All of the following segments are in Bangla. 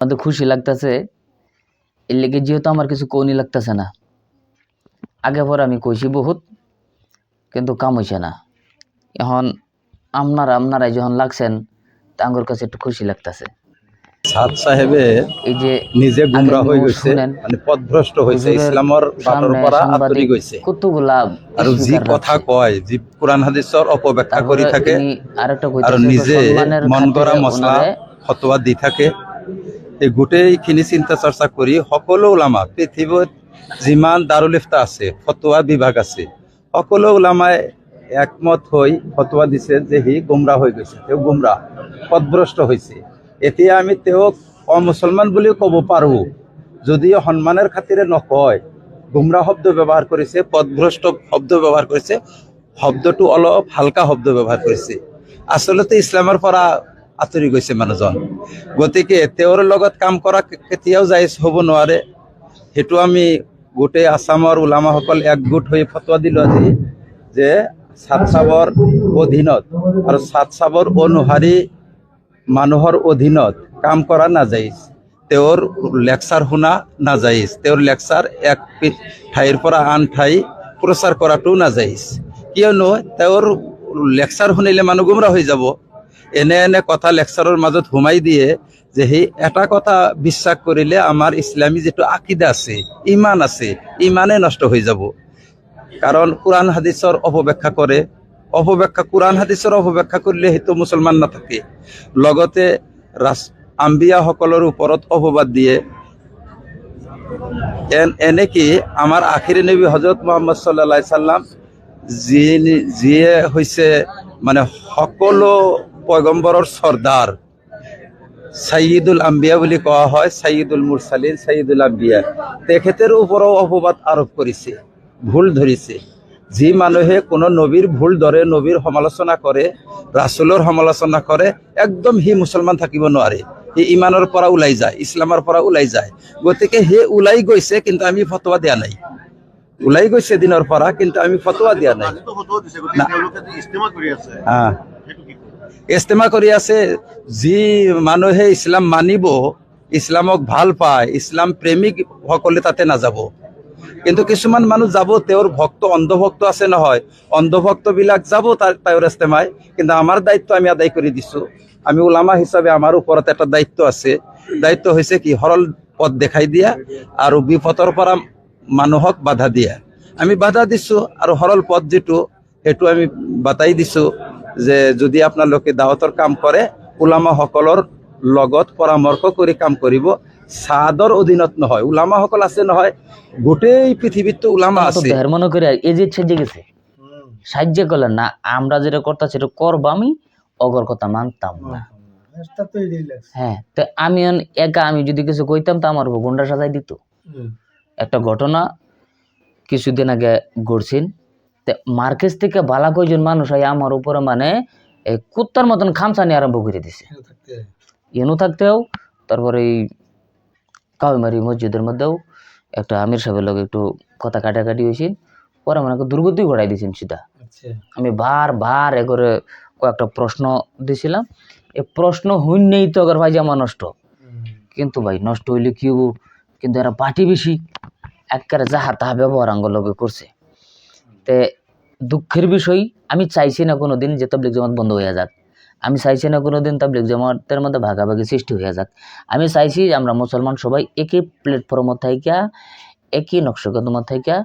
আমাদের খুশি লাগতেছে। এর লেগে যেহেতু আমার কিছু কৌনি লাগতেছে না। আগে পর আমি কইছি বহুত কিন্তু কাম হইছে না। এখন আপনারা আপনারাই যখন লাগছেন তা আমার কাছে একটু খুশি লাগতেছে। সাদ সাহেবে এই যে নিজে গুমরা হয়ে গেছে মানে পথভ্রষ্ট হয়েছে ইসলামর বাটর পরা কতগুলা আর তার কথা কয় যি কোরআন হাদিসর অপব্যাখ্যা করি থাকে আর নিজে মন করা মশলা ফতোয়া দি থাকে। এই গোটেইখিনি চিন্তা চৰ্চা কৰি সকলো ওলামা পৃথিৱীত যিমান দাৰুল ইফতা আছে, ফতোৱা বিভাগ আছে, সকলো ওলামাই একমত হৈ ফতোৱা দিছে যে সি গুমৰাহ হৈ গৈছে, তেওঁ গুমৰাহ পথভ্ৰষ্ট হৈছে। এতিয়া আমি তেওঁক অমুছলমান বুলিও ক'ব পাৰোঁ, যদিও সন্মানৰ খাতিৰে নকয় গুমৰাহ শব্দ ব্যৱহাৰ কৰিছে পথভ্ৰষ্ট শব্দ ব্যৱহাৰ কৰিছে, শব্দটো অলপ হালকা শব্দ ব্যৱহাৰ কৰিছে। আচলতে ইছলামৰ পৰা আঁতৰি গৈছে মানুহজন। গতিকে তেওঁৰ লগত কাম কৰা কেতিয়াও জাইজ হ'ব নোৱাৰে। সেইটো আমি গোটেই আছামৰ ওলামাসকল একগোট হৈ ফটোৱা দিলোঁ আজি যে চাবৰ অধীনত আৰু চাবৰ অনুসাৰী মানুহৰ অধীনত কাম কৰা নাযাইজ তেওঁৰ লেকচাৰ শুনা নাযাইজ তেওঁৰ লেকচাৰ এক ঠাইৰ পৰা আন ঠাই প্ৰচাৰ কৰাটো নাযাইজ কিয়নো তেওঁৰ লেকচাৰ শুনিলে মানুহ গুমৰা হৈ যাব। এনে এনে কথা লেকচাৰৰ মাজত সোমাই দিয়ে যে সেই এটা কথা বিশ্বাস কৰিলে আমাৰ ইছলামী যিটো আকিদা আছে, ইমান আছে ইমানে নষ্ট হৈ যাব। কাৰণ কোরআন হাদিসৰ অপব্যাখ্যা কৰে। অপব্যাখ্যা কোরআন হাদিসৰ অপব্যাখ্যা কৰিলে সেইটো মুছলমান নাথাকে। লগতে ৰাজ আম্বিয়াসকলৰ ওপৰত অপবাদ দিয়ে। এন এনেকি আমাৰ আখিৰি নবী হজরত মোহাম্মদ সাল্লাহ সাল্লাম যি যিয়ে হৈছে মানে সকলো পয়গম্বৰৰ চৰ্দাৰ চাইয়িদুল আম্বিয়া বুলি কোৱা হয় চাইয়িদুল মুৰচালিন চাইয়িদুল আম্বিয়া। তেখেতৰ ওপৰও অপবাদ আৰোপ কৰিছে ভুল ধৰিছে যি মানুহে কোনো নবীৰ ভুল ধৰে নবীৰ সমালোচনা কৰে ৰাছুলৰ সমালোচনা কৰে একদম সি মুছলমান থাকিব নোৱাৰে। সি ইমানৰ পৰা ওলাই যায় ইছলামৰ পৰা ওলাই যায়। গতিকে সি ওলাই গৈছে কিন্তু আমি ফটোৱা দিয়া নাই। ওলাই গৈছে দিনৰ পৰা কিন্তু আমি ফটোৱা দিয়া নাই। ইস্তেমা কৰি আছে, যি মানুহে ইছলাম মানিব, ইছলামক ভালো পায়, ইছলাম প্ৰেমিক সকলে তাতে নাযাব। কিন্তু কিছুমান মানুহ যাব, তেওঁৰ ভক্ত, অন্ধভক্ত আছে নহয়। অন্ধভক্তবিলাক যাব তাৰ তেওঁৰ ইস্তেমাই কিন্তু আমাৰ দায়িত্ব আমি আদায় কৰি দিছোঁ। আমি ওলামা হিচাপে আমাৰ ওপৰত এটা দায়িত্ব আছে। দায়িত্ব হৈছে কি, সৰল পথ দেখাই দিয়া আৰু বিপথৰ পৰা মানুহক বাধা দিয়া। আমি বাধা দিছোঁ আৰু সৰল পথ যিটো, সেইটো আমি বাতাই দিছোঁ। যে যদি আপোনালোকে দাৱতৰ কাম কৰে ওলামাসকলৰ লগত পৰামৰ্শ কৰি কাম কৰিব চাদৰ অধীনত নহয়। ওলামাসকল আছে নহয় গোটেই পৃথিৱীততো ওলামা তো আছে। মনে করে এই যে সেজে গেছে। সাহায্য করলেন না আমরা যেটা করতাম সেটা করব আমি অগর কথা মানতাম না। হ্যাঁ তো আমি একা আমি যদি কিছু কইতাম তো আমার গুন্ডা সাজাই দিত। একটা ঘটনা কিছুদিন আগে ঘটছেন তে মার্কেজ থেকে বালা কয়জন মানুষ হয় আমার উপরে মানে কুত্তার মতন খামসানি আরম্ভ করে দিছে। ইনু থাকতেও তারপরে এই কাউমারি মসজিদের মধ্যেও একটা আমির সাহেবের লোক একটু কথা কাটাকাটি হয়েছিল পরে মানে দুর্গতি ঘটাই দিয়েছেন সিধা। আচ্ছা। আমি বার বার এ করে কয়েকটা প্রশ্ন দিছিলাম। এ প্রশ্ন হইনেই তো আগর ভাই জামা নষ্ট কিন্তু ভাই নষ্ট হইলে কি হব? কিন্তু এরা পার্টি বেশি। একেবারে যাহা তাহা ব্যবহার আঙ্গল লগে করছে। তে দুঃখের বিষয় আমি চাইছি না কোনো দিন যে তবলিক জামাত বন্ধ হয়ে যাক। আমি চাইছি না কোনো দিন তবলিক জামাতের মধ্যে ভাগাভাগি সৃষ্টি হয়ে যাক। আমি চাইছি আমরা মুসলমান সবাই একই প্ল্যাটফর্মত থাইকা একই নকশকদমত থাইকা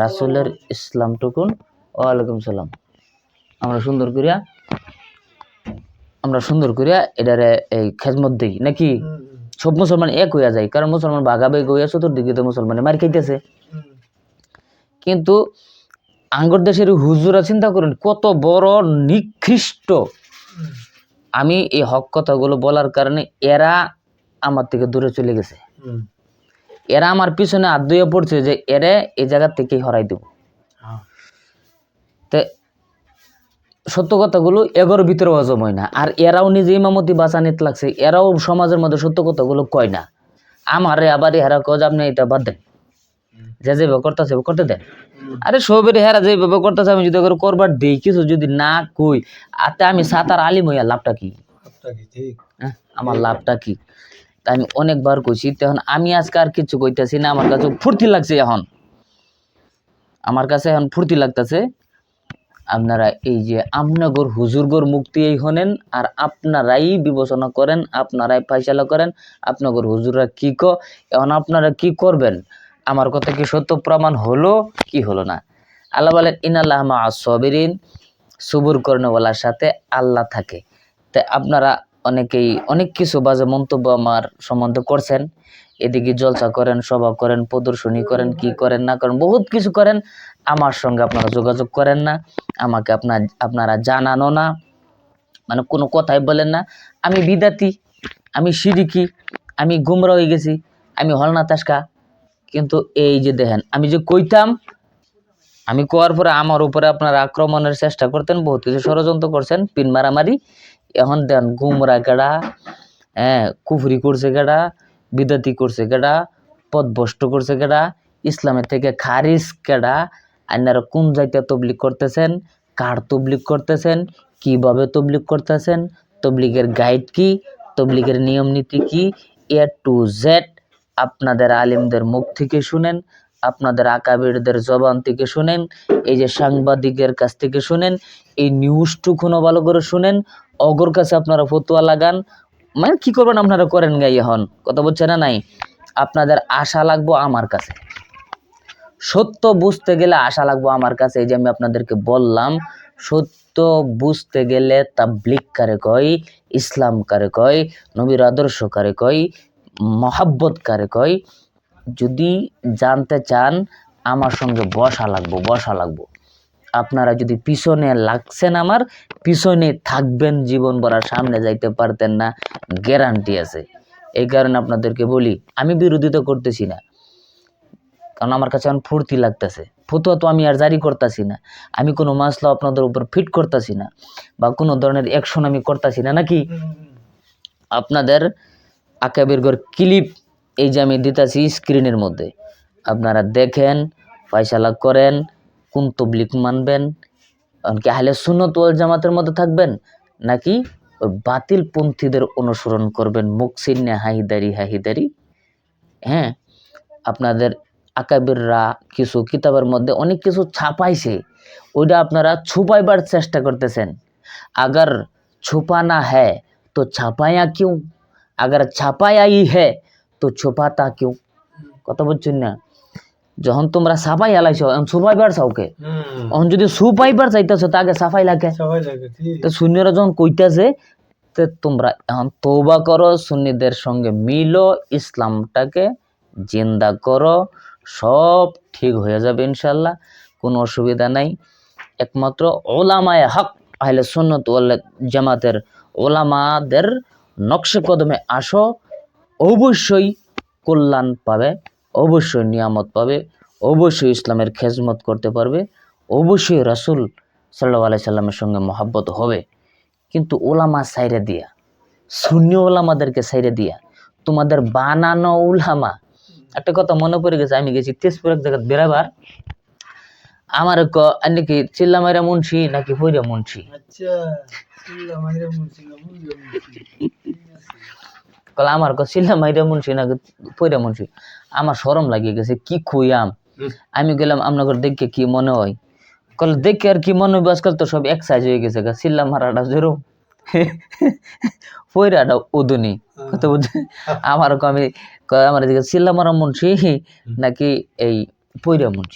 রাসুলের ইসলামটুকুন ওয়ালাইকুম সালাম। আমরা সুন্দর করিয়া আমরা সুন্দর করিয়া এটারে এই খেজমত দিই। নাকি? সব মুসলমান এক হইয়া যায় কারণ মুসলমান ভাগাভাগি হইয়া চতুর্দিকে তো মুসলমানে মার খাইতেছে। কিন্তু আঙ্গর দেশের হুজুরা চিন্তা করুন, কত বড় নিকৃষ্ট। আমি এই হক কথাগুলো বলার কারণে এরা আমার থেকে দূরে চলে গেছে। এরা আমার পিছনে আদুয়া পড়ছে যে এরা এই জায়গা থেকে হরাই দেব। তে সত্য কথাগুলো এগোর ভিতরে হজম হয় না। আর এরাও নিজে ইমামতি বাঁচানিত লাগছে, এরাও সমাজের মধ্যে সত্য কথাগুলো কয় না। আমারে আবার হেরা কজ আপনি এটা বাদ দেন। যে যেভাবে করতেছে করতে দেন আরে সবের হেরা যেভাবে করতেছে আমি যদি করবার দিই কিছু যদি না কই আতে আমি সাতার আলিম হইয়া লাভটা কি? হ্যাঁ আমার লাভটা কি? তা আমি অনেকবার কইছি তখন আমি আজকে আর কিছু কইতাছি না আমার কাছে ফুর্তি লাগছে এখন। আমার কাছে এখন ফুর্তি লাগতেছে আপনারা এই যে আমনগর হুজুরগর মুক্তি এই হনেন আর আপনারাই বিবেচনা করেন আপনারাই ফাইসালা করেন আপনাগর হুজুররা কি ক এখন আপনারা কি করবেন? আমার কথা কি সত্য? প্রমাণ হলো কি হলো না? আল্লাহ বলেন ইনাল্লাহ মা সবিরিন সুবুর কর্ণওয়ালার সাথে আল্লাহ থাকে। তাই আপনারা অনেকেই অনেক কিছু বাজে মন্তব্য আমার সম্বন্ধে করছেন। এদিকে জলসা করেন, সভা করেন, প্রদর্শনী করেন, কি করেন, না করেন, বহুত কিছু করেন। আমার সঙ্গে আপনারা যোগাযোগ করেন না। আমাকে আপনার আপনারা জানানো না। মানে কোনো কথাই বলেন না। আমি বিদাতি, আমি সিরিকি আমি গুমরা হয়ে গেছি। আমি হলনা তাসকা। কিন্তু এই যে দেখেন, আমি যে কইতাম, আমি কোয়ার পরে আমার উপরে আপনারা আক্রমণের চেষ্টা করতেন, বহুত কিছু ষড়যন্ত্র করছেন, পিন মারামারি। এখন দেন, গুমরা কেডা হ্যাঁ কুফরি করছে কেডা বিদাতি করছে কেডা পদভষ্ট করছে কেডা ইসলামের থেকে খারিজ কেডা আপনারা কোন জায়গা তবলিক করতেছেন, কার তবলিক করতেছেন, কীভাবে তবলিক করতেছেন, তবলিগের গাইড কি, তবলিগের নিয়ম নীতি কি এ টু জেড আপনাদের আলিমদের মুখ থেকে শুনেন, আপনাদের আকাবিরদের জবান থেকে শুনেন, এই যে সাংবাদিকের কাছ থেকে শুনেন, এই নিউজটুকুনও ভালো করে শুনেন, অগর কাছে আপনারা ফতুয়া লাগান। মানে কি করবেন আপনারা করেন গাই এখন? কথা বলছে না নাই? আপনাদের আশা লাগবো আমার কাছে। সত্য বুঝতে গেলে আশা লাগবো আমার কাছে, এই যে আমি আপনাদেরকে বললাম, সত্য বুঝতে গেলে তাবলিক কারে কয়, ইসলাম কারে কয়, নবীর আদর্শ কারে কয় মহাব্বত কারে, কয়, যদি জানতে চান, আমার সঙ্গে বসা লাগবো বসা লাগবো। আপনারা যদি পিছনে লাগছেন আমার, পিছনে থাকবেন জীবন ভরার সামনে যাইতে পারতেন না গ্যারান্টি আছে। এই কারণে আপনাদেরকে বলি, আমি বিরোধিতা করতেছি না। কারণ আমার কাছে এখন ফুর্তি লাগতেছে। ফতুয়া তো আমি আর জারি করতেছি না। আমি কোনো মাসলা আপনাদের উপর ফিট করতেছি না। বা কোনো ধরনের অ্যাকশন আমি করতেছি না, নাকি? আপনাদের আকাবেরগর ক্লিপ এই যে আমি দিতেছি স্ক্রিনের মধ্যে। আপনারা দেখেন, ফয়সালা করেন, কোন তবলিক মানবেন, এমনকি হালে সুনত ওয়াল জামাতের মধ্যে থাকবেন, নাকি ওই বাতিল পন্থীদের অনুসরণ করবেন মুকসিন্নে হাহিদারি হাহিদারি। হ্যাঁ আপনাদের আকাবিররা কিছু কিতাবের মধ্যে অনেক কিছু ছাপাইছে, ওইটা আপনারা ছুপাইবার চেষ্টা করতেছেন। আগার ছুপানা হ্যাঁ তো ছাপাইয়া কেউ? আগার ছাপায়াই হে তো ছোপাতা কেউ কত বলছেন না যখন তোমরা সাফাই হালাইছো এখন সুপাই পারছাও কে এখন যদি সুপাই পার চাইতেছো তা আগে সাফাই লাগে তো শূন্যরা যখন কইতেছে তো তোমরা এখন তৌবা করো শূন্যদের সঙ্গে মিলো ইসলামটাকে জিন্দা করো সব ঠিক হয়ে যাবে ইনশাল্লাহ কোনো অসুবিধা নাই একমাত্র ওলামায় হক আহলে সুন্নত ওল্লা জামাতের ওলামাদের নকশে কদমে আসো, অবশ্যই কল্যাণ পাবে, অবশ্যই নিয়ামত পাবে, অবশ্যই ইসলামের খেজমত করতে পারবে, অবশ্যই রাসূল সাল্লাহ আলাই সাল্লামের সঙ্গে মহাব্বত হবে। কিন্তু ওলামা সাইরে দিয়া শূন্য ওলামাদেরকে সাইরে দিয়া, তোমাদের বানানো উলামা একটা কথা মনে পড়ে গেছে, আমি গেছি তেজপুর এক জায়গায় বেড়াবার। আমার ক নাকি আচ্ছা চিল্লা মাইরা মুন্সি নাকি বুঝলো মুন্সি কলে আমার ক চিল্লামাইরা মুন্সি নাকি পৈরা মুন্সি আমার শরম লাগিয়ে গেছে কি খুইয়াম আমি? গেলাম আপনাদের দেখে কি মনে হয়? কল দেখে আর কি মনে হবে আজকাল তো সব এক সাইজ হয়ে গেছে গা চিল্লা মারাটা জোরো পৈরাটা উদুনি। কত বুঝে আমার আমি আমার দিকে চিল্লা মারা মুন্সি নাকি এই পৈরা মুন্সি